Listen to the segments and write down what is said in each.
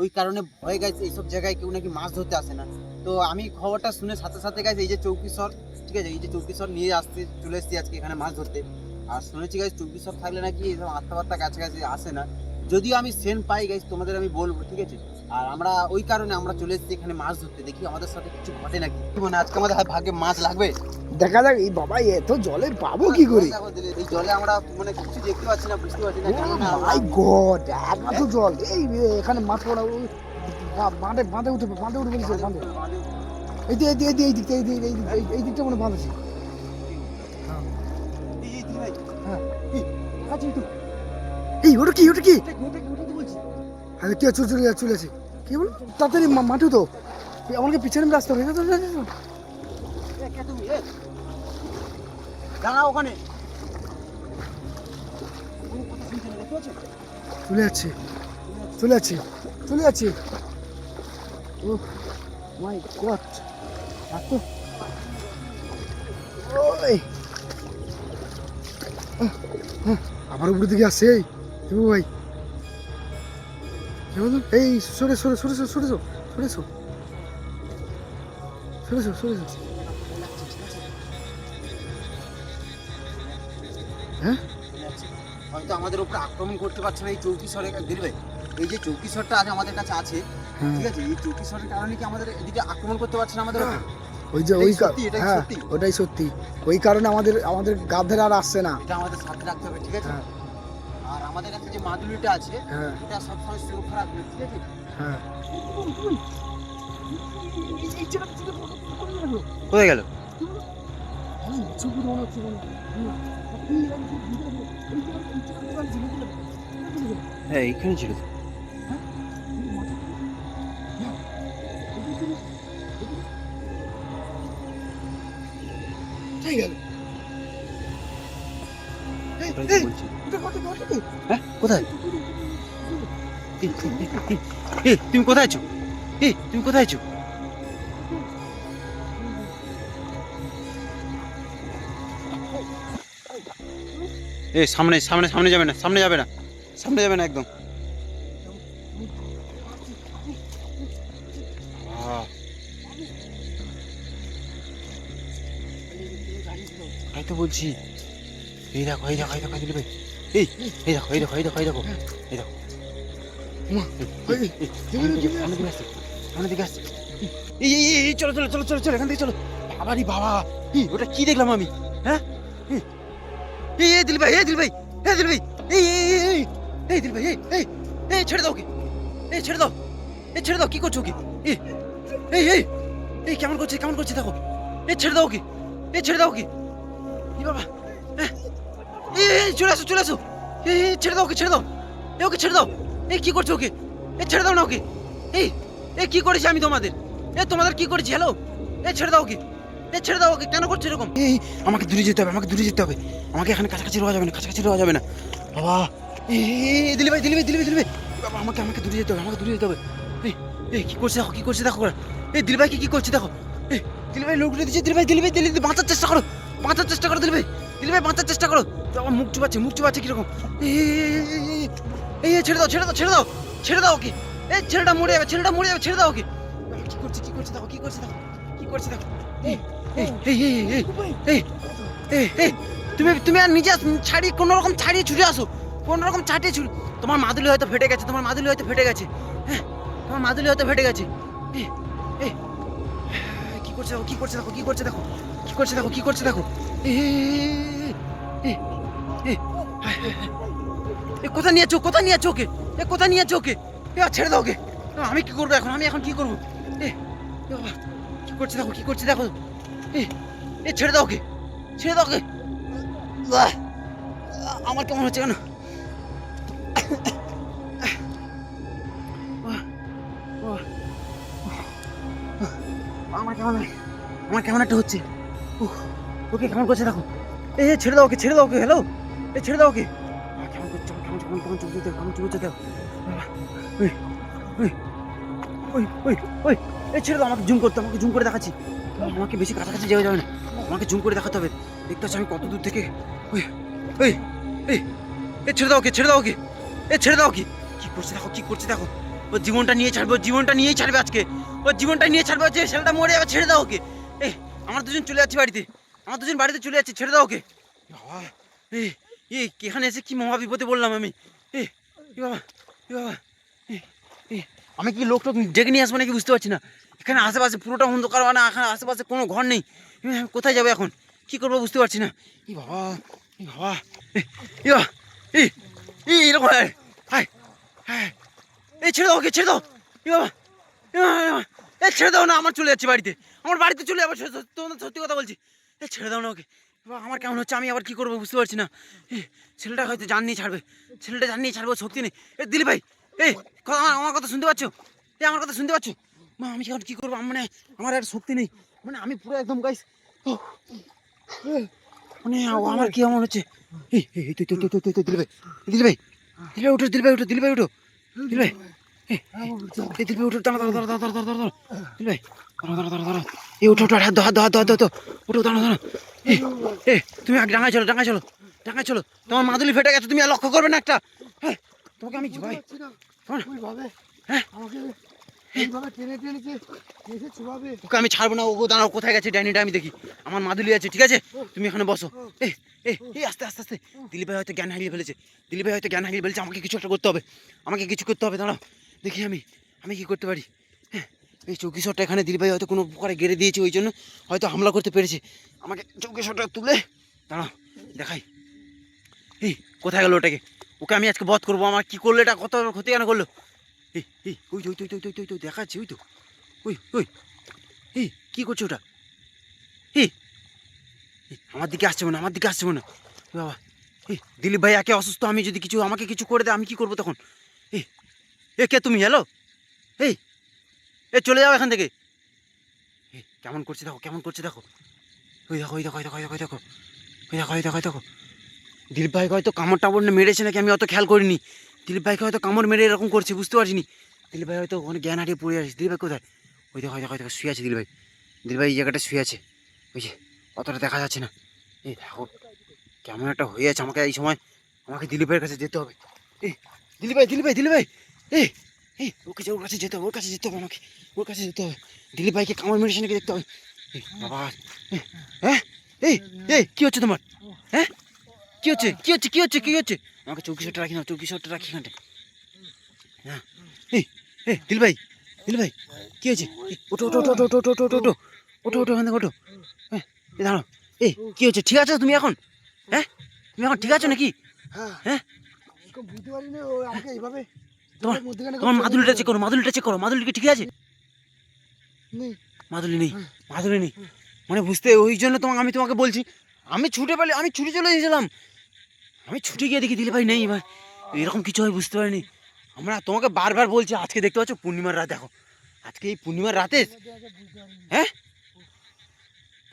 ওই কারণে ভয় গেছে এইসব জায়গায় কেউ নাকি মাছ ধরতে আসে না। তো আমি খবরটা শুনে সাথে সাথে গেছে এই যে চৌকিশর ঠিক আছে, এই যে চৌকিশর নিয়ে আসতে, চলে এসেছি আজকে এখানে মাছ ধরতে। আর শুনেছি গাছ চৌকিশর থাকলে নাকি এইসব আত্মাবার্তা কাছাকাছি আসে না। যদিও আমি সেন পাই গাইজ তোমাদের আমি বলব, ঠিক আছে? আর আমরা ওই কারণে আমরা চলে এসেছি এখানে মাছ ধরতে। দেখি আমাদের সাথে কিছু ঘটে নাকি। মানে আজকে আমাদের ভাগ্যে মাছ লাগবে? দেখা যাক এই বাবা এত জলে পাবো কি করে? এই জলে আমরা মানে কিছু দেখতে পাচ্ছি না বুঝতে পারছি না মাই গড এত জল। এই এখানে মাছ পড়া বাঁধে বাঁধে উঠে বাঁধে উঠে বলছে বাঁধে এই দিকে এই দিকে এই দিকে এই দিকে এই দিকে এই দিকটা মনে বাঁধ আছে এই, হ্যাঁ ওটা কি ওটা কি? এটা কি, কি চলে চলে চলে আছে? কি বল? তাড়াতাড়ি মাঠু তো আমাকে পিছনে রাস্তা হয়ে গেছে দাঁড়াও ওখানে? চলে যাচ্ছে। চলে যাচ্ছে। চলে যাচ্ছে। ও মাই গড এত। ওই। আমার উপর দিকে আসছে, এই। দেবু ভাই? এই, সরে সরে সরে সরে সরে সরে সরে সরে সরে সরে হ্যাঁ? হয়তো আমাদের উপরে আক্রমণ করতে পারছে না এই চৌকি সরে দিলবে এই যে চৌকি সরটা আজ আমাদের কাছে আছে হ্যাঁ। ঠিক আছে? এই চৌকি সরের কারণে কি আমাদের এদিকে আক্রমণ করতে পারছে না আমাদের উপরে? ওই যে ওই কা- হ্যাঁ ওটাই সত্যি। ওই কারণে আমাদের আমাদের গাধের আর আসছে না। এটা আমাদের সাথে রাখতে হবে ঠিক আছে? হ্যাঁ। আর আমাদের কাছে যে মাদুলিটা আছে হ্যাঁ। এটা সবসময় সুরক্ষা রাখবে ঠিক আছে? হ্যাঁ। কোথায় গেল? হ্যাঁ এইখানে ছিল কোথায় তুমি কোথায় আছো এই তুমি কোথায় আছো এই সামনে সামনে সামনে যাবে না সামনে যাবে না সামনে যাবে না একদম। আহ, তাই তো বলছি। এই দেখো এই দেখো এই দেখো এই দেখো এই এই দেখো এই দেখো এই দেখো এই দেখো এই দেখো। চলো চলো চলো চলো চলো এখান থেকে চলো। বাবারি বাবা। ওটা কি দেখলাম আমি? হ্যাঁ? এই, এই দিল ভাই এই দিল ভাই এই দিল ভাই এই এই এই, দিল এই এই এই ছেড়ে দাও কি এই ছেড়ে দাও এই ছেড়ে দাও কি করছ কি এই এই এই এই কেমন করছে কেমন করছে দেখো এই ছেড়ে দাও কি এই ছেড়ে দাও কি এই বাবা হ্যাঁ, এই এই, চলে আসো চলে আসো এই ছেড়ে দাও ওকে ছেড়ে দাও এই ওকে ছেড়ে দাও এই কি করছ ওকে এই ছেড়ে দাও না ওকে এই এই কি করেছি আমি তোমাদের এই তোমাদের কি করেছি হ্যালো এই ছেড়ে দাও এই ছেড়ে দাও ওকে কেন করছ এরকম এই আমাকে দূরে যেতে হবে আমাকে দূরে যেতে হবে আমাকে এখানে কাছাকাছি রোয়া যাবে না কাছাকাছি রোয়া যাবে না বাবা এই দিলি ভাই দিলি ভাই দিলি ভাই দিলি ভাই বাবা আমাকে আমাকে দূরে যেতে হবে আমাকে দূরে যেতে হবে এই এই কি করছে দেখো কি করছে দেখো এই দিলি ভাই কি করছে দেখো এই দিলি ভাই লোক দিচ্ছে দিলি ভাই দিলি ভাই দিলি বাঁচার চেষ্টা করো বাঁচার চেষ্টা করো দিলি ভাই দিলি ভাই বাঁচার চেষ্টা করো আমার মুখ চুপাচ্ছে মুখ চুপাচ্ছে কীরকম এই ছেড়ে দাও ছেড়ে দাও ছেড়ে দাও ছেড়ে দাও ওকে এই ছেলেটা মরে যাবে ছেলেটা মরে যাবে ছেড়ে দাও ওকে কি করছে কি করছে দেখো কি করছে দেখো কি করছে দেখো এই তুমি তুমি আর নিজে ছাড়িয়ে কোনো রকম ছাড়িয়ে ছুটে আসো কোনো রকম ছাড়িয়ে ছুটে তোমার মাদুলি হয়তো ফেটে গেছে তোমার মাদুলি হয়তো ফেটে গেছে হ্যাঁ তোমার মাদুলি হয়তো ফেটে গেছে কি করছে দেখো কি করছে দেখো কি করছে দেখো কি করছে দেখো কি করছে দেখো এ কোথায় নিয়ে চোখ কোথায় নিয়ে চোখে এ কোথায় নিয়ে চোখে এ ছেড়ে দাও ওকে আমি কি করব এখন আমি এখন কি করব এ বাবা কি করছে দেখো কি করছে দেখো এ এ ছেড়ে দাও ওকে ছেড়ে দাও ওকে। আমার কেমন হচ্ছে কেন আমার কেমন আমার কেমন একটা হচ্ছে। ওকে কেমন করছে দেখো। এ এ, ছেড়ে দাও ওকে ছেড়ে দাও ওকে হ্যালো এ ছেড়ে দাও ওকে। কেমন করছে কেমন কেমন কেমন চলছে কেমন চলছে দেখো। ওই ওই ওই ওই এই ছেড়ে দাও আমাকে জুম করতে আমাকে জুম করে দেখাচ্ছি। আমাকে বেশি কাছাকাছি যাওয়া যাবে না। আমাকে জুম করে দেখাতে হবে। দেখতে পাচ্ছি আমি কত দূর থেকে ওই এ ছেড়ে দাও ওকে, ছেড়ে দাও ওকে। এ ছেড়ে দাও কি কি করছে দেখো, কি করছে দেখো। ও জীবনটা নিয়ে ছাড়বে জীবনটা নিয়েই ছাড়বে আজকে। ও জীবনটা নিয়ে ছাড়বে, যে ছেলেটা মরে যাবে, ছেড়ে দাও ওকে। এই আমার দুজন চলে যাচ্ছে বাড়িতে। আমার দুজন বাড়িতে চলে যাচ্ছে, ছেড়ে দাও ওকে। বাবা এই এই এসে কি মহা বিপদে বললাম আমি? এই বাবা বাবা আমি কি লোক টোক ডেকে নিয়ে আসব নাকি বুঝতে পারছি না। এখানে আশেপাশে পুরোটা অন্ধকার মানে এখানে আশেপাশে কোনো ঘর নেই। আমি কোথায় যাব এখন? কি করব বুঝতে পারছি না। ই বাবা ই বাবা ই এই এরকম এই ছেড়ে দাও ওকে, ছেড়ে দাও। ই বাবা এ, ছেড়ে দাও না, আমার চলে যাচ্ছে বাড়িতে। আমার বাড়িতে চলে যাব তোমাদের সত্যি কথা বলছি। এ, ছেড়ে দাও না ওকে। এবার আমার কেমন হচ্ছে, আমি আবার কি করব বুঝতে পারছি না। ছেলেটা হয়তো জান নিয়ে ছাড়বে। ছেলেটা জান নিয়ে ছাড়বে শক্তি নেই। এ দিলি ভাই, এই, কথা আমার আমার কথা শুনতে পাচ্ছ? এ আমার কথা শুনতে পাচ্ছ? মা আমি এখন কি করব? মানে আমার আর শক্তি নেই। মানে আমি পুরো একদম গাইস মানে আমার কি এমন হচ্ছে? এই এই এই, তুই তুই তুই তুই তুই তুই ভাই দিলি ভাই দিলি ভাই উঠো দিলি ভাই উঠো দিলি ভাই উঠো দিলি ভাই এই এই দিলি ভাই উঠো দাঁড়া দাঁড়া দাঁড়া দাঁড়া দাঁড়া দাঁড়া দাঁড়া ভাই দাঁড়া দাঁড়া দাঁড়া দাঁড়া। এই উঠো উঠো হাত দাও হাত দাও হাত দাও হাত উঠো দাঁড়া দাঁড়া। এই এই তুমি আগে ডাঙায় চলো ডাঙায় চলো ডাঙায় চলো। তোমার মাদুলি ফেটে গেছে তুমি আর লক্ষ্য করবে না একটা। হ্যাঁ তোমাকে আমি ভাই হ্যাঁ? আমাকে ওকে আমি ছাড়বো না, ও দাঁড়াও, কোথায় গেছে ডাইনিটা আমি দেখি। আমার মাদুলি আছে, ঠিক আছে? তুমি এখানে বসো। এই আস্তে আস্তে আস্তে। দিলীপ ভাই হয়তো জ্ঞান হারিয়ে ফেলেছে। দিলীপ ভাই হয়তো জ্ঞান হারিয়ে ফেলেছে, আমাকে কিছু একটা করতে হবে। আমাকে কিছু করতে হবে, দাঁড়াও। দেখি আমি আমি কি করতে পারি? হ্যাঁ এই চৌকিশরটা এখানে দিলীপ ভাই হয়তো কোনো প্রকারে গেড়ে দিয়েছে ওই জন্য হয়তো হামলা করতে পেরেছে। আমাকে চৌকিশরটা তুলে, দাঁড়াও, দেখাই। এই, কোথায় গেলো ওটাকে? ওকে আমি আজকে বধ করব, আমার কী করল এটা, কত ক্ষতি কেন করল? এই এই ওই তো, ওই ওই ওই দেখাচ্ছে ওই তো। ওই ওই এই কি করছে ওটা? এই আমার দিকে আসছে মনে আমার দিকে আসছে মনে বাবা এই দিলীপ ভাই একে অসুস্থ আমি যদি কিছু আমাকে কিছু করে দেয় আমি কি করব তখন? এই এ কে তুমি হ্যালো? এই এ চলে যাও এখান থেকে। এই কেমন করছে দেখো কেমন করছে দেখো। ওই দেখো ওই দেখো ওই দেখো ওই দেখো ওই দেখো। ওই দেখো ওই দেখো ওই দেখো। দিলীপ ভাইকে হয়তো কামড় টামড় মেরেছে নাকি আমি অত খেয়াল করিনি। দিলীপ ভাইকে হয়তো কামড় মেরে এরকম করছে, বুঝতে পারছিনি। দিলীপ ভাই হয়তো ওখানে জ্ঞান হারিয়ে পড়ে আছে। দিলীপ ভাই কোথায়? ওই দেখো ওই দেখো শুয়ে আছে দিলীপ ভাই। দিলীপ ভাই এই জায়গাটা শুয়ে আছে। ওই যে, অতটা দেখা যাচ্ছে না। এই দেখো, কেমন একটা হয়ে আছে আমাকে এই সময়। আমাকে দিলীপ ভাইয়ের কাছে যেতে হবে। এই, দিলীপ ভাই দিলীপ ভাই দিলীপ ভাই। এই এই, ওর কাছে ওর কাছে যেতে হবে, ওর কাছে যেতে হবে আমাকে। ওর কাছে যেতে হবে। দিলীপ ভাইকে কামড় মেরেছে নাকি দেখতে হবে। বাবা। হ্যাঁ? এই এই, কি হচ্ছে তোমার? হ্যাঁ? কী হচ্ছে? কী হচ্ছে? কী হচ্ছে? কী হচ্ছে? আমাকে চৌকি শটটা রাখি না চৌকি শটটা রাখি এখানটা হ্যাঁ। এই এই দিল ভাই দিল ভাই কি হয়েছে? ওঠো ওঠো ওঠো ওঠো ওঠো ওঠো ওঠো ওঠো ওঠো ওঠো থেকে ওঠো। হ্যাঁ এই দাঁড়াও। এই কি হয়েছে? ঠিক আছো তুমি এখন? হ্যাঁ? তুমি এখন ঠিক আছো নাকি? হ্যাঁ। হ্যাঁ? বুঝতে পারিনি ও আমাকে এইভাবে তোমার- তোমার মাদুলিটা চেক করো মাদুলিটা চেক করো মাদুলি কি ঠিক আছে? মাদুলি নেই মাদুলি নেই। মানে বুঝতে ওই জন্য তোমাকে আমি তোমাকে বলছি আমি ছুটে পেলে আমি ছুটে চলে এসেছিলাম। আমি ছুটে গিয়ে দেখি দিলে ভাই নেই ভাই এরকম কিছু হয় বুঝতে পারিনি। আমরা তোমাকে বারবার বলছি, আজকে দেখতে পাচ্ছ পূর্ণিমার রাত, দেখো। আজকে এই পূর্ণিমার রাতে হ্যাঁ?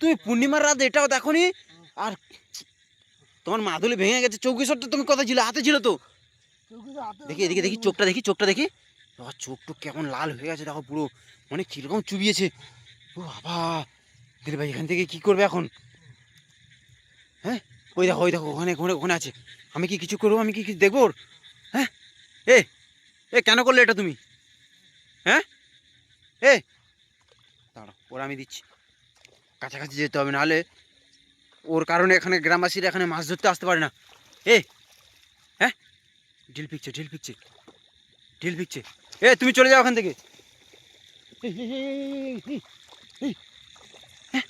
তুমি পূর্ণিমার রাত এটাও দেখোনি? আর তোমার মাদুলি ভেঙে গেছে চৌকিশরটা তুমি কথা ছিল? হাতে ছিল তো? দেখি, এদিকে দেখি, চোখটা দেখি চোখটা দেখি। বাবা চোখ টোক কেমন লাল হয়ে গেছে, দেখো পুরো। মানে কীরকম চুবিয়েছে। ও বাবা দিলে ভাই, এখান থেকে কি করবে এখন? হ্যাঁ? ওই দেখো ওই দেখো, ওখানে ওখানে ওখানে আছে। আমি কি কিছু করব? আমি কি কিছু দেখব ওর? হ্যাঁ? এ এ, কেন করলে এটা তুমি? হ্যাঁ? এ দাঁড়া ওর আমি দিচ্ছি। কাছাকাছি যেতে হবে, নাহলে ওর কারণে এখানে গ্রামবাসীরা এখানে মাছ ধরতে আসতে পারে না। এ হ্যাঁ? ঢিল পিকছে ঢিল পিকছে। ঢিল পিকছে। এ, তুমি চলে যাও ওখান থেকে। হ্যাঁ?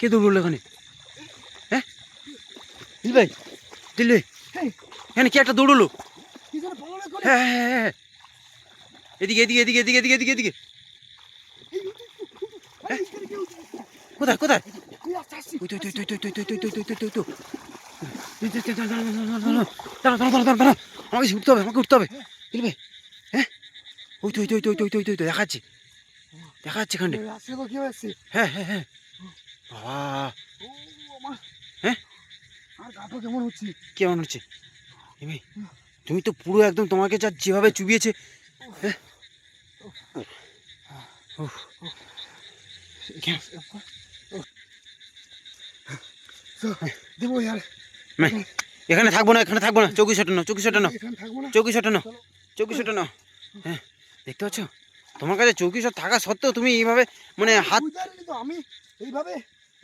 কে এখানে? হ্যাঁ দিল ভাই দিল এখানে কি একটা দৌড়লো হ্যাঁ হ্যাঁ হ্যাঁ এদিকে এদিকে এদিকে এদিকে এদিকে এদিকে এদিকে কোথায় কোথায় আমাকে উঠতে হবে আমাকে উঠতে হবে দিল ভাই হ্যাঁ ওই তো ওই তো ওই তো ওই তো ওই দেখাচ্ছি দেখাচ্ছি এখানে হ্যাঁ হ্যাঁ হ্যাঁ বাবা কেমন হচ্ছে। কেমন হচ্ছে? ভাই তুমি তো পুরো একদম তোমাকে যা যেভাবে চুবিয়েছে দেবো এখানে। থাকব না এখানে থাকব না চৌকি শট নাও চৌকি শট নাও এখানে থাকব না। চৌকি শট নাও চৌকি শট নাও হ্যাঁ দেখতে পাচ্ছ? তোমার কাছে চৌকি থাকা সত্ত্বেও তুমি এইভাবে মানে হাত আমি এইভাবে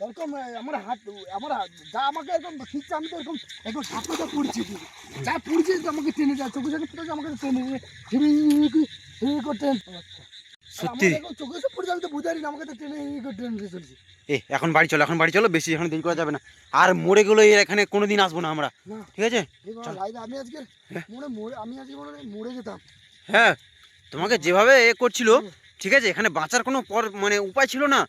এরকম আমার হাত আমার যা আমাকে এরকম খিচ্ছে আমি তো এরকম পড়ছি যা পড়ছে আমাকে টেনে যায় সাথে পড়েছে আমাকে টেনে হিমি হিমি করে টেনে সত্যি? পড়ছে আমি তো বুঝতে পারিনি আমাকে তো টেনে টেনে নিয়ে চলছে। এ এখন বাড়ি চলো এখন বাড়ি চলো বেশি এখন দেরি করা যাবে না। আর মরে গেলো এখানে কোনোদিন আসব না আমরা। ঠিক আছে? আমি আজকে হ্যাঁ। মনে মরে আমি আজকে মনে মরে যেতাম। হ্যাঁ তোমাকে যেভাবে এ করছিল ঠিক আছে এখানে বাঁচার কোনো পর মানে উপায় ছিল না।